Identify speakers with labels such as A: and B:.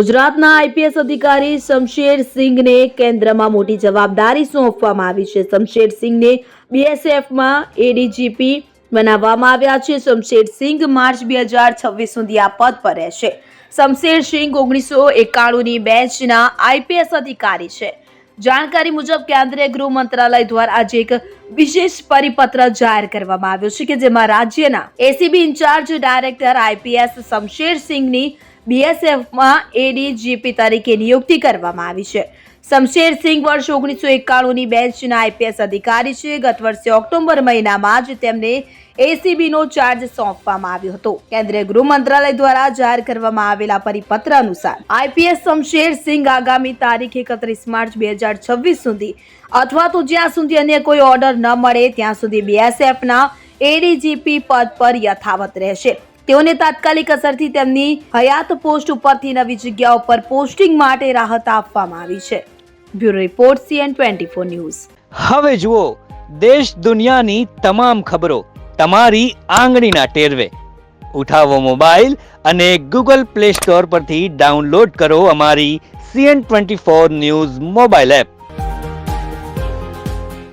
A: ગુજરાતના આઈપીએસ અધિકારી શમશેર સિંઘને કેન્દ્રમાં મોટી જવાબદારી સોંપવામાં આવી છે. શમશેર સિંઘને બીએસએફમાં એડીજીપી બનાવવામાં આવ્યા છે. શમશેર સિંઘ માર્ચ બે હજાર છવ્વીસ સુધી આ પદ પર રહેશે. શમશેર સિંઘ ઓગણીસો એકાણુંની બેચના આઈપીએસ અધિકારી છે. જાણકારી મુજબ કેન્દ્રીય ગૃહ મંત્રાલય દ્વારા આજે એક વિશેષ પરિપત્ર જાહેર કરવામાં આવ્યો છે કે જેમાં રાજ્યના ACB incharge director IPS Shamsher સિંઘની બીએસએફમાં એડીજીપી તરીકે નિયુક્તિ કરવામાં આવી છે. શમશેર સિંઘ વર્ષ ઓગણીસો એકાણુંની બેન્ચના આઈપીએસ અધિકારી છે. ગત વર્ષે ઓક્ટોબર મહિનામાં જ તેમને એસીબીનો ચાર્જ સોંપવામાં આવ્યો હતો. કેન્દ્રીય ગૃહ મંત્રાલય દ્વારા જાહેર કરવામાં આવેલા પરિપત્ર અનુસાર આઈપીએસ શમશેર સિંઘ આગામી તારીખ એકત્રીસ માર્ચ બે હજાર છવ્વીસ સુધી અથવા તો જ્યાં સુધી અન્ય કોઈ ઓર્ડર ન મળે, ત્યાં સુધી બીએસએફના એડીજીપી પદ પર યથાવત રહેશે. તેઓને તાત્કાલિક અસરથી તેમની હયાત પોસ્ટ ઉપરથી નવી જગ્યાઓ પર પોસ્ટિંગ માટે રાહત આપવામાં આવી છે. Bureau report CN twenty four news.
B: હવે જુઓ, દેશ દુનિયાની તમામ ખબરો તમારી આંગળીના ટેરવે. ઉઠાવો મોબાઈલ અને ગૂગલ પ્લે સ્ટોર પરથી ડાઉનલોડ કરો અમારી CN twenty four news mobile app.